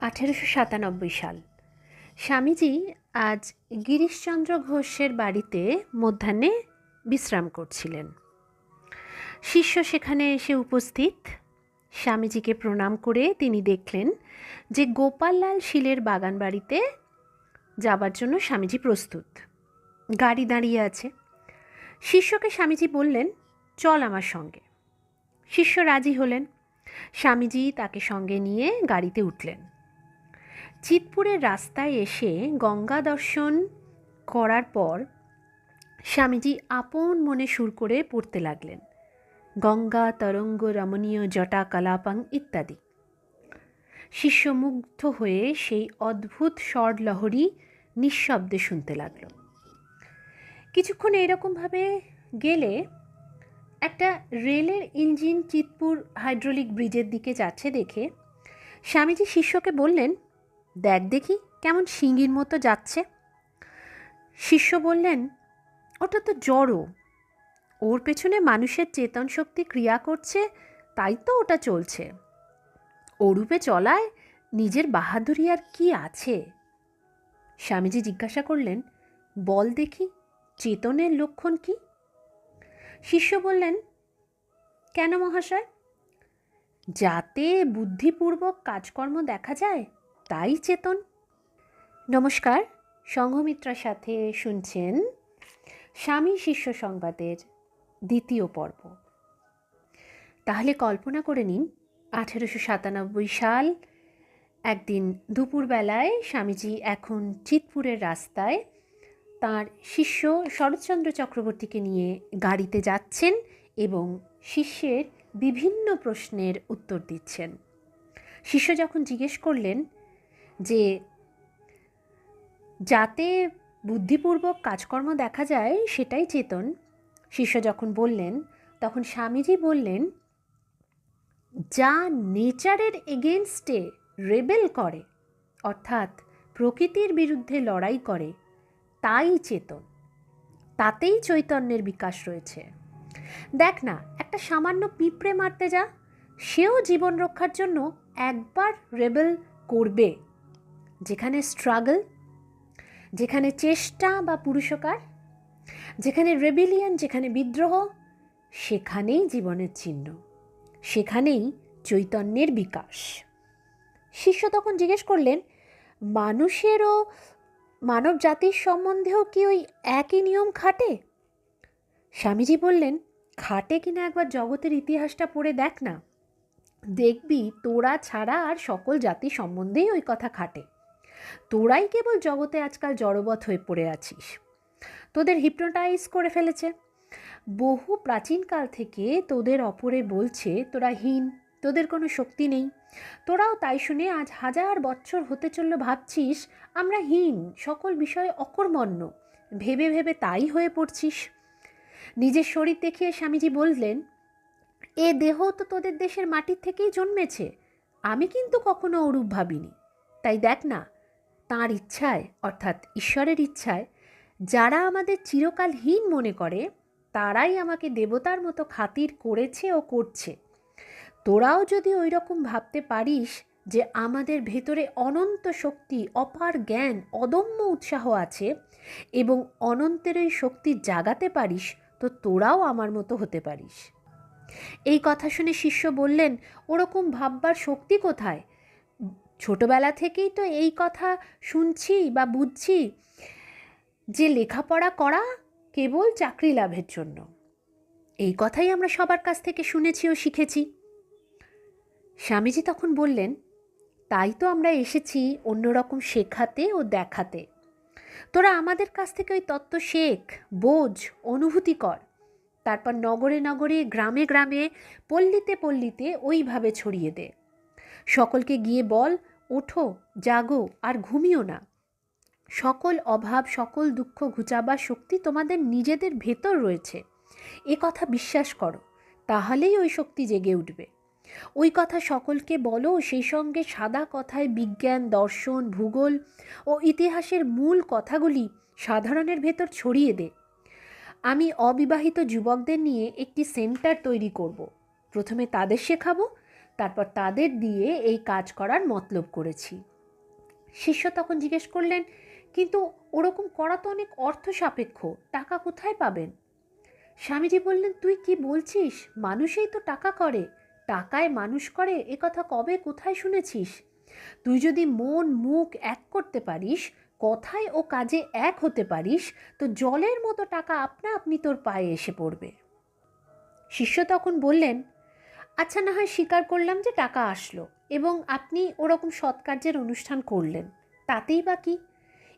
আঠেরোশো সাতানব্বই সাল। স্বামীজি আজ গিরিশচন্দ্র ঘোষের বাড়িতে মধ্যাহ্নে বিশ্রাম করছিলেন। শিষ্য সেখানে এসে উপস্থিত। স্বামীজিকে প্রণাম করে তিনি দেখলেন যে গোপাললাল শিলের বাগান বাড়িতে যাবার জন্য স্বামীজি প্রস্তুত। গাড়ি দাঁড়িয়ে আছে। শিষ্যকে স্বামীজি বললেন, চল আমার সঙ্গে। শিষ্য রাজি হলেন। স্বামীজি তাকে সঙ্গে নিয়ে গাড়িতে উঠলেন। চিতপুরের রাস্তায় এসে গঙ্গা দর্শন করার পর স্বামীজি আপন মনে সুর করে পড়তে লাগলেন। গঙ্গা, তরঙ্গ, রমণীয়, জটা, কলাপাং ইত্যাদি। শিষ্য মুগ্ধ হয়ে সেই অদ্ভুত স্বরলহরী নিঃশব্দে শুনতে লাগল। কিছুক্ষণ এইরকমভাবে গেলে একটা রেলের ইঞ্জিন চিতপুর হাইড্রোলিক ব্রিজের দিকে যাচ্ছে দেখে স্বামীজি শিষ্যকে বললেন দেখ দেখি কেমন শিঙ্গির মতো যাচ্ছে। শিষ্য বললেন, ওটা তো জড়ো। ওর পেছনে মানুষের চেতন শক্তি ক্রিয়া করছে, তাই তো ওটা চলছে। ওরূপে চলায় নিজের বাহাদুরি আর কি আছে? স্বামীজি জিজ্ঞাসা করলেন, বল দেখি, চেতনের লক্ষণ কি? শিষ্য বললেন, কেন মহাশয়? যাতে বুদ্ধিপূর্বক কাজকর্ম দেখা যায় তাই, চেতন? নমস্কার, সংঘমিত্রার সাথে শুনছেন স্বামী শিষ্য সংবাদের দ্বিতীয় পর্ব। তাহলে কল্পনা করে নিন, আঠেরোশো সাতানব্বই সাল, একদিন দুপুরবেলায় স্বামীজি এখন চিতপুরের রাস্তায় তার শিষ্য শরৎচন্দ্র চক্রবর্তীকে নিয়ে গাড়িতে যাচ্ছেন এবং শিষ্যের বিভিন্ন প্রশ্নের উত্তর দিচ্ছেন। শিষ্য যখন জিজ্ঞেস করলেন যে যাতে বুদ্ধিপূর্বক কাজকর্ম দেখা যায়, সেটাই চেতন। শিষ্য যখন বললেন, তখন স্বামীজি বললেন, যা নেচারের এগেনস্টে রেবেল করে, অর্থাৎ প্রকৃতির বিরুদ্ধে লড়াই করে, তাই চেতন। তাতেই চৈতন্যের বিকাশ রয়েছে। দেখ না, একটা সামান্য পিঁপড়ে মারতে যা, সেও জীবন রক্ষার জন্য একবার রেবেল করবে। যেখানে স্ট্রাগল যেখানে চেষ্টা বা পুরুষকার, যেখানে রেবিলিয়ন যেখানে বিদ্রোহ, সেখানেই জীবনের চিহ্ন, সেখানেই চৈতন্যের বিকাশ। শিষ্য তখন জিজ্ঞেস করলেন, মানুষেরও মানব জাতির সম্বন্ধেও কি ওই একই নিয়ম খাটে? স্বামীজি বললেন, খাটে কিনা একবার জগতের ইতিহাসটা পড়ে দেখ না। দেখবি তোরা ছাড়া আর সকল জাতি সম্বন্ধেই ওই কথা খাটে। তোরাই কেবল জগতে আজকাল জড়বৎ হয়ে পড়ে আছিস। তোদের হিপনোটাইজ করে ফেলেছে। বহু প্রাচীনকাল থেকে তোদের অপরে বলছে, তোরা হীন, তোদের কোনো শক্তি নেই। তোরাও তাই শুনে আজ হাজার বছর হতে চলল ভাবছিস, আমরা হীন, সকল বিষয়ে অকর্মণ্য। ভেবে ভেবে তাই হয়ে পড়ছিস। নিজের শরীর দেখিয়ে স্বামীজি বললেন, এ দেহ তো তোদের দেশের মাটির থেকেই জন্মেছে। আমি কিন্তু কখনো অরূপ ভাবিনি। তাই দেখ না তাঁর ইচ্ছায়, অর্থাৎ ঈশ্বরের ইচ্ছায়, যারা আমাদের চিরকালহীন মনে করে, তারাই আমাকে দেবতার মতো খাতির করেছে ও করছে। তোরাও যদি ওই রকম ভাবতে পারিস যে আমাদের ভেতরে অনন্ত শক্তি, অপার জ্ঞান, অদম্য উৎসাহ আছে এবং অনন্তের ওই শক্তি জাগাতে পারিস, তো তোরাও আমার মতো হতে পারিস। এই কথা শুনে শিষ্য বললেন, ওরকম ভাববার শক্তি কোথায়? ছোটবেলা থেকেই তো এই কথা শুনছি বা বুঝছি যে লেখাপড়া করা কেবল চাকরি লাভের জন্য। এই কথাই আমরা সবার কাছ থেকে শুনেছি ও শিখেছি। স্বামীজি তখন বললেন, তাই তো আমরা এসেছি অন্যরকম শেখাতে ও দেখাতে। তোরা আমাদের কাছ থেকে ওই তত্ত্ব শেখ, বোঝ, অনুভূতি কর। তারপর নগরে নগরে, গ্রামে গ্রামে, পল্লীতে পল্লীতে ওইভাবে ছড়িয়ে দে। সকলকে গিয়ে বল, ওঠো, জাগো, আর ঘুমিও না। সকল অভাব, সকল দুঃখ ঘুচাবার শক্তি তোমাদের নিজেদের ভেতর রয়েছে। এ কথা বিশ্বাস করো, তাহলেই ওই শক্তি জেগে উঠবে। ওই কথা সকলকে বলো, সেই সঙ্গে সাদা কথায় বিজ্ঞান, দর্শন, ভূগোল ও ইতিহাসের মূল কথাগুলি সাধারণের ভেতর ছড়িয়ে দে। আমি অবিবাহিত যুবকদের নিয়ে একটি সেন্টার তৈরি করব। প্রথমে তাদের শেখাবো তারপর তাদের দিয়ে এই কাজ করার মতলব করেছি। শিষ্য তখন জিজ্ঞেস করলেন, কিন্তু ওরকম করা তো অনেক অর্থ সাপেক্ষ টাকা কোথায় পাবেন? স্বামীজি বললেন, তুই কি বলছিস? মানুষেই তো টাকা করে। টাকায় মানুষ করে, এ কথা কবে কোথায় শুনেছিস? তুই যদি মন, মুখ এক করতে পারিস, কথায় ও কাজে এক হতে পারিস, তো জলের মতো টাকা আপনা আপনি তোর পায়ে এসে পড়বে। শিষ্য তখন বললেন আচ্ছা না হয় স্বীকার করলাম যে টাকা আসলো এবং আপনি ওরকম সৎকার্যের অনুষ্ঠান করলেন। তাতেই বা কি?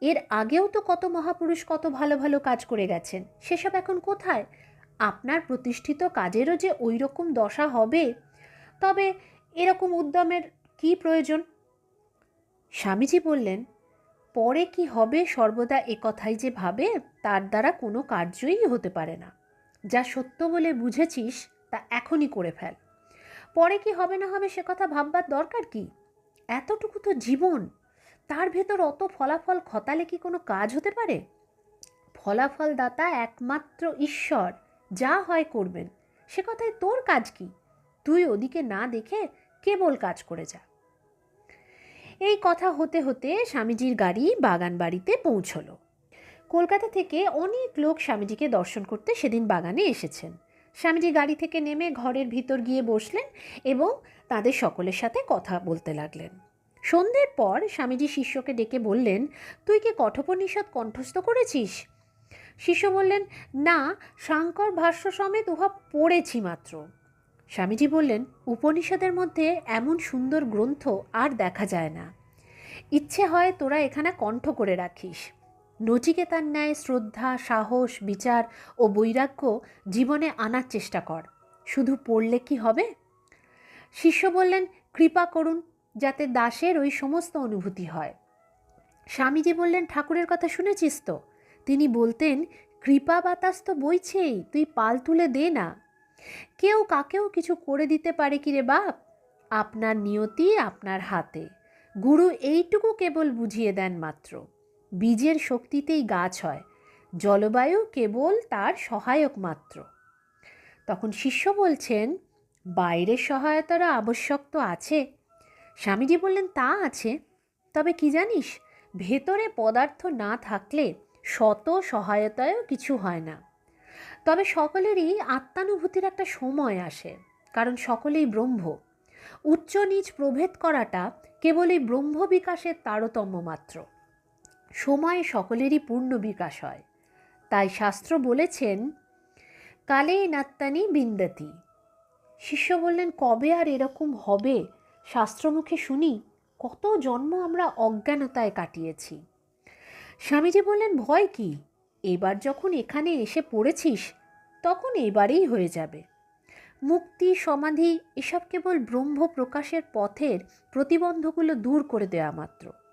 এর আগেও তো কত মহাপুরুষ কত ভালো ভালো কাজ করে গেছেন। সেসব এখন কোথায়? আপনার প্রতিষ্ঠিত কাজেরও যে ওই রকম দশা হবে, তবে এরকম উদ্যমের কি প্রয়োজন? স্বামীজি বললেন, পরে কি হবে সর্বদা একথাই যে ভাবে, তার দ্বারা কোনো কার্যই হতে পারে না। যা সত্য বলে বুঝেছিস, তা এখনই করে ফেল। পরে কি হবে না হবে সে কথা ভাববার দরকার কি? এতটুকু তো জীবন। তার ভেতর অত ফলাফল খতালে কি কোনো কাজ হতে পারে? ফলাফল দাতা একমাত্র ঈশ্বর, যা হয় করবেন। সে কথায় তোর কাজ কি? তুই ওদিকে না দেখে কেবল কাজ করে যা। এই কথা হতে হতে স্বামীজির গাড়ি বাগান বাড়িতে পৌঁছলো। কলকাতা থেকে অনেক লোক স্বামীজিকে দর্শন করতে সেদিন বাগানে এসেছেন। স্বামীজি গাড়ি থেকে নেমে ঘরের ভিতর গিয়ে বসলেন এবং তাদের সকলের সাথে কথা বলতে লাগলেন। সন্ধ্যের পর স্বামীজি শিষ্যকে ডেকে বললেন, তুই কি কঠোপনিষদ কণ্ঠস্থ করেছিস? শিষ্য বললেন, না শাঙ্কর ভাষ্য সমেত উহা পড়েছি মাত্র। স্বামীজি বললেন, উপনিষদের মধ্যে এমন সুন্দর গ্রন্থ আর দেখা যায় না। ইচ্ছে হয় তোরা এখানে কণ্ঠ করে রাখিস। নচিকেতার ন্যায় শ্রদ্ধা, সাহস, বিচার ও বৈরাগ্য জীবনে আনার চেষ্টা কর। শুধু পড়লে কি হবে? শিষ্য বললেন, কৃপা করুন যাতে দাসের ওই সমস্ত অনুভূতি হয়। স্বামীজি বললেন, ঠাকুরের কথা শুনেছিস তো? তিনি বলতেন, কৃপা বাতাস তো বইছেই, তুই পাল তুলে দে না। কেউ কাকেও কিছু করে দিতে পারে কি রে বাপ? আপনার নিয়তি আপনার হাতে। গুরু এইটুকু কেবল বুঝিয়ে দেন মাত্র। বীজের শক্তিতেই গাছ হয়, জলবায়ু কেবল তার সহায়ক মাত্র। তখন শিষ্য বলছেন, বাইরের সহায়তারও আবশ্যক তো আছে। স্বামীজি বললেন, তা আছে। তবে কি জানিস, ভেতরে পদার্থ না থাকলে শত সহায়তায়ও কিছু হয় না। তবে সকলেরই আত্মানুভূতির একটা সময় আসে, কারণ সকলেই ব্রহ্ম। উচ্চ নিচ প্রভেদ করাটা কেবল এই ব্রহ্ম বিকাশের তারতম্য মাত্র। সময়ে সকলেরই পূর্ণ বিকাশ হয়। তাই শাস্ত্র বলেছেন, কালে নাত্তানি বিন্দাতি। শিষ্য বললেন, কবে আর এরকম হবে? শাস্ত্রমুখে শুনি, কত জন্ম আমরা অজ্ঞানতায় কাটিয়েছি। স্বামীজি বললেন, ভয় কি? এবার যখন এখানে এসে পড়েছিস, তখন এবারেই হয়ে যাবে। মুক্তি, সমাধি, এসব কেবল ব্রহ্ম প্রকাশের পথের প্রতিবন্ধগুলো দূর করে দেওয়া মাত্র।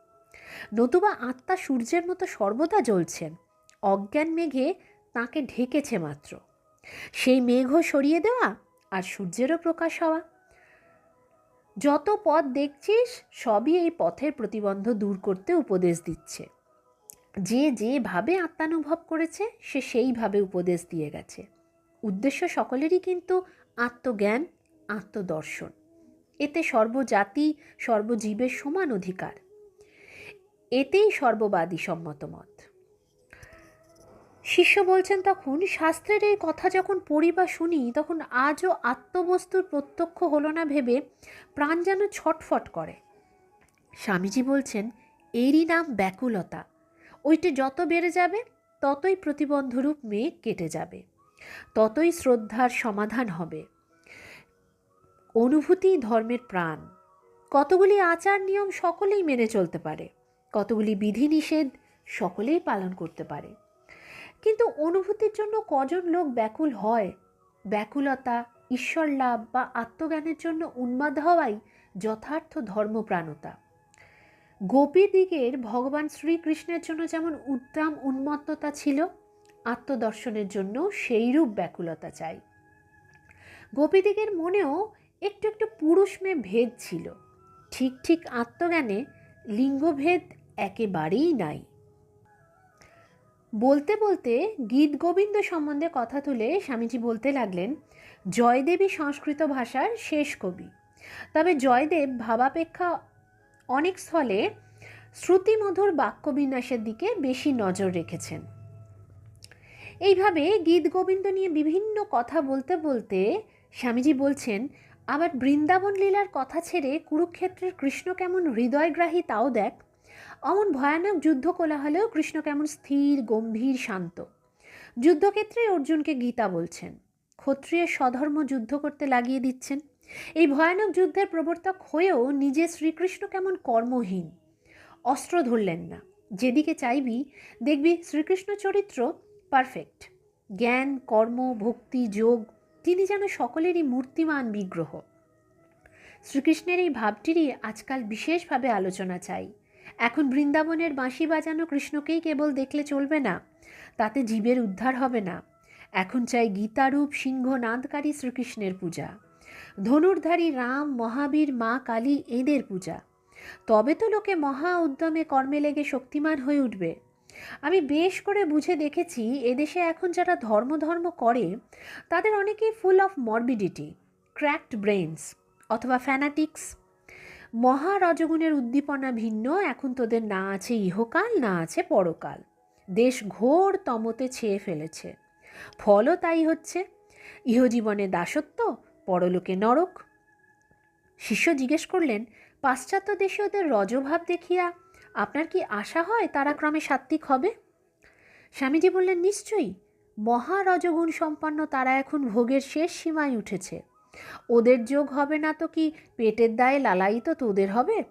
নতুবা আত্মা সূর্যের মতো সর্বদা জ্বলছেন। অজ্ঞান মেঘে তাকে ঢেকেছে মাত্র। সেই মেঘও সরিয়ে দেওয়া আর সূর্যেরও প্রকাশ হওয়া। যত পথ দেখছিস, সবই এই পথের প্রতিবন্ধ দূর করতে উপদেশ দিচ্ছে। যে যেভাবে আত্মানুভব করেছে, সে সেইভাবে উপদেশ দিয়ে গেছে। উদ্দেশ্য সকলেরই কিন্তু আত্মজ্ঞান, আত্মদর্শন। এতে সর্বজাতি, সর্বজীবের সমান অধিকার। এতেই সর্ববাদী সম্মত মত। শিষ্য বলছেন, তখন শাস্ত্রের এই কথা যখন পড়ি বা শুনি, তখন আজও আত্মবস্তুর প্রত্যক্ষ হলো না ভেবে প্রাণ যেন ছটফট করে। স্বামীজি বলছেন, এরই নাম ব্যাকুলতা। ওইটা যত বেড়ে যাবে, ততই প্রতিবন্ধরূপ মেঘ কেটে যাবে। ততই শ্রদ্ধার সমাধান হবে। অনুভূতি ধর্মের প্রাণ। কতগুলি আচার নিয়ম সকলেই মেনে চলতে পারে। কতগুলি বিধিনিষেধ সকলেই পালন করতে পারে। কিন্তু অনুভূতির জন্য কজন লোক ব্যাকুল হয়? ব্যাকুলতা ঈশ্বর লাভ বা আত্মজ্ঞানের জন্য উন্মাদ হওয়াই যথার্থ ধর্মপ্রাণতা। গোপীদিগের ভগবান শ্রীকৃষ্ণের জন্য যেমন উদ্দাম উন্মত্ততা ছিল, আত্মদর্শনের জন্য সেইরূপ ব্যাকুলতা চাই। গোপীদিগের মনেও একটু একটু পুরুষ মেয়ে ভেদ ছিল। ঠিক ঠিক আত্মজ্ঞানে লিঙ্গভেদ একেবারেই নাই। বলতে বলতে গীত গোবিন্দ সম্বন্ধে কথা তুলে স্বামীজি বলতে লাগলেন, জয়দেবী সংস্কৃত ভাষার শেষ কবি। তবে জয়দেব ভাবাপেক্ষা অনেক স্থলে শ্রুতিমধুর বাক্যবিন্যাসের দিকে বেশি নজর রেখেছেন। এইভাবে গীত গোবিন্দ নিয়ে বিভিন্ন কথা বলতে বলতে স্বামীজি বলছেন, আবার বৃন্দাবন লীলার কথা ছেড়ে কুরুক্ষেত্রের কৃষ্ণ কেমন হৃদয়গ্রাহী তাও দেখ। অমন ভয়ানক যুদ্ধ কোলাহলেও কৃষ্ণ কেমন স্থির, গম্ভীর, শান্ত। যুদ্ধক্ষেত্রে অর্জুনকে গীতা বলছেন। ক্ষত্রিয়ের স্বধর্ম যুদ্ধ করতে লাগিয়ে দিচ্ছেন। এই ভয়ানক যুদ্ধের প্রবর্তক হয়েও নিজে শ্রীকৃষ্ণ কেমন কর্মহীন। অস্ত্র ধরলেন না। যেদিকে চাইবি, দেখবি শ্রীকৃষ্ণ চরিত্র পারফেক্ট জ্ঞান, কর্ম, ভক্তি, যোগ, তিনি যেন সকলেরই মূর্তিমান বিগ্রহ। শ্রীকৃষ্ণের এই ভাবটিরই আজকাল বিশেষভাবে আলোচনা চাই। এখন বৃন্দাবনের বাঁশি বাজানো কৃষ্ণকেই কেবল দেখলে চলবে না, তাতে জীবের উদ্ধার হবে না। এখন চাই গীতারূপ সিংহ নাদকারী শ্রীকৃষ্ণের পূজা। ধনুর্ধারী রাম, মহাবীর, মা, কালী এদের পূজা। তবে তো লোকে মহা উদ্যমে কর্মে লেগে শক্তিমান হয়ে উঠবে। আমি বেশ করে বুঝে দেখেছি, এদেশে এখন যারা ধর্ম ধর্ম করে, তাদের অনেকেই full of morbidity cracked brains অথবা ফ্যানাটিক্স মহা রজগুণের উদ্দীপনা ভিন্ন, এখন তোদের না আছে ইহকাল, না আছে পরকাল। দেশ ঘোর তমতে ছেয়ে ফেলেছে। ফলও তাই হচ্ছে, ইহজীবনে দাসত্ব, পরলোকে নরক। শিষ্য জিজ্ঞেস করলেন, পাশ্চাত্য দেশে ওদের রজভাব দেখিয়া আপনার কি আশা হয় তারা ক্রমে সাত্ত্বিক হবে? স্বামীজি বললেন, নিশ্চয়ই। মহারজগুণ সম্পন্ন তারা এখন ভোগের শেষ সীমায় উঠেছে। ওদের যোগ হবে না তো কি? পেটের দায়ে লালাই তো তোদের হবে?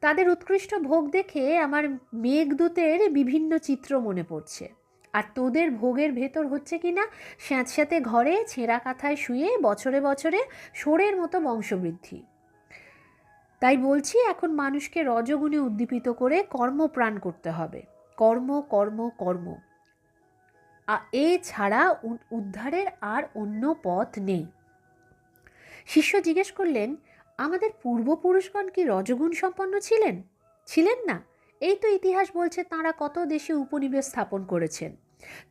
তাদের উৎকৃষ্ট ভোগ দেখে আমার মেঘদূতের বিভিন্ন চিত্র মনে পড়ছে। আর তোদের ভোগের ভেতর হচ্ছে কি না? স্যাঁতস্যাঁতে ঘরে, ছেঁড়া কাঁথায় শুয়ে বছরে বছরে সোরের মতো বংশবৃদ্ধি। তাই বলছি এখন মানুষকে রজগুণে উদ্দীপিত করে কর্মপ্রাণ করতে হবে। কর্ম কর্ম কর্ম। এছাড়া উদ্ধারের আর অন্য পথ নেই। শিষ্য জিজ্ঞেস করলেন, আমাদের পূর্বপুরুষগণ কি রজগুণ সম্পন্ন ছিলেন? ছিলেন না। এই তো ইতিহাস বলছে তাঁরা কত দেশে উপনিবেশ স্থাপন করেছেন।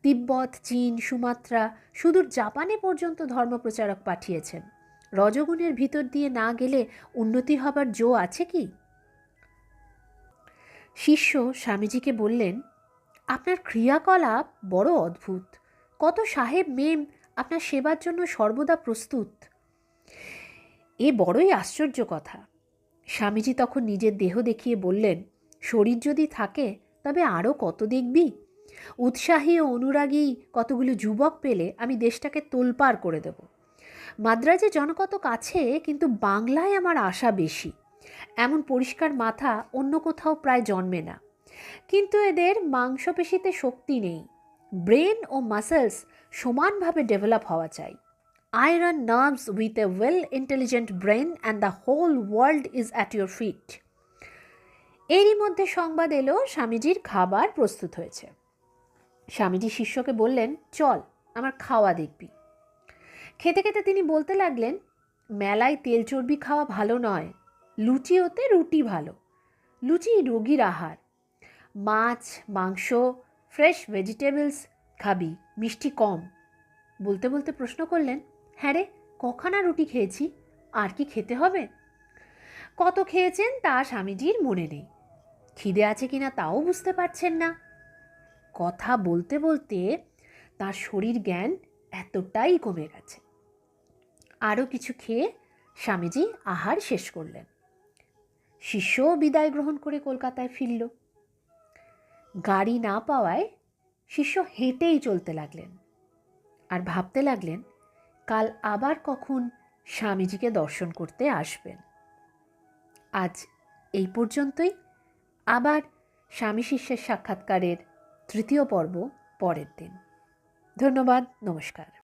তিব্বত, চীন, সুমাত্রা, সুদূর জাপানে পর্যন্ত ধর্মপ্রচারক পাঠিয়েছেন। রজগুণের ভিতর দিয়ে না গেলে উন্নতি হবার জো আছে কি? শিষ্য স্বামীজিকে বললেন, আপনার ক্রিয়াকলাপ বড় অদ্ভুত। কত সাহেব মেম আপনার সেবার জন্য সর্বদা প্রস্তুত। এ বড়ই আশ্চর্য কথা। স্বামীজি তখন নিজের দেহ দেখিয়ে বললেন, শরীর যদি থাকে, তবে আরও কত দেখবি? উৎসাহী ও অনুরাগী কতগুলো যুবক পেলে আমি দেশটাকে তোলপাড় করে দেব। মাদ্রাজে জনকত কাছে, কিন্তু বাংলায় আমার আশা বেশি। এমন পরিষ্কার মাথা অন্য কোথাও প্রায় জন্মে না। কিন্তু এদের মাংসপেশিতে শক্তি নেই। ব্রেন ও মাসেলস সমানভাবে ডেভেলপ হওয়া চাই। Iron nerves with a well intelligent brain and the whole world is at your feet এরই মধ্যে সংবাদ এলো, স্বামীজির খাবার প্রস্তুত হয়েছে। স্বামীজি শিষ্যকে বললেন, চল, আমার খাওয়া দেখবি। খেতে খেতে তিনি বলতে লাগলেন, মেলায় তেল চর্বি খাওয়া ভালো নয়, লুচি হতে রুটি ভালো। লুচি রোগীর আহার। মাছ, মাংস, ফ্রেশ ভেজিটেবলস খাবি, মিষ্টি কম। বলতে বলতে প্রশ্ন করলেন হ্যাঁ রে, কখানা রুটি খেয়েছি? আর কি খেতে হবে? কত খেয়েছেন তা স্বামীজির মনে নেই। খিদে আছে কিনা তাও বুঝতে পারছেন না। কথা বলতে বলতে তার শরীর জ্ঞান এতটাই কমে গেছে। আরও কিছু খেয়ে স্বামীজি আহার শেষ করলেন। শিষ্যও বিদায় গ্রহণ করে কলকাতায় ফিরল। গাড়ি না পাওয়ায় শিষ্য হেঁটেই চলতে লাগলেন। আর ভাবতে লাগলেন কাল আবার কখন স্বামীজিকে দর্শন করতে আসবেন। আজ এই পর্যন্তই। আবার স্বামী শিষ্যের সাক্ষাৎকারের তৃতীয় পর্ব পরের দিন। ধন্যবাদ, নমস্কার।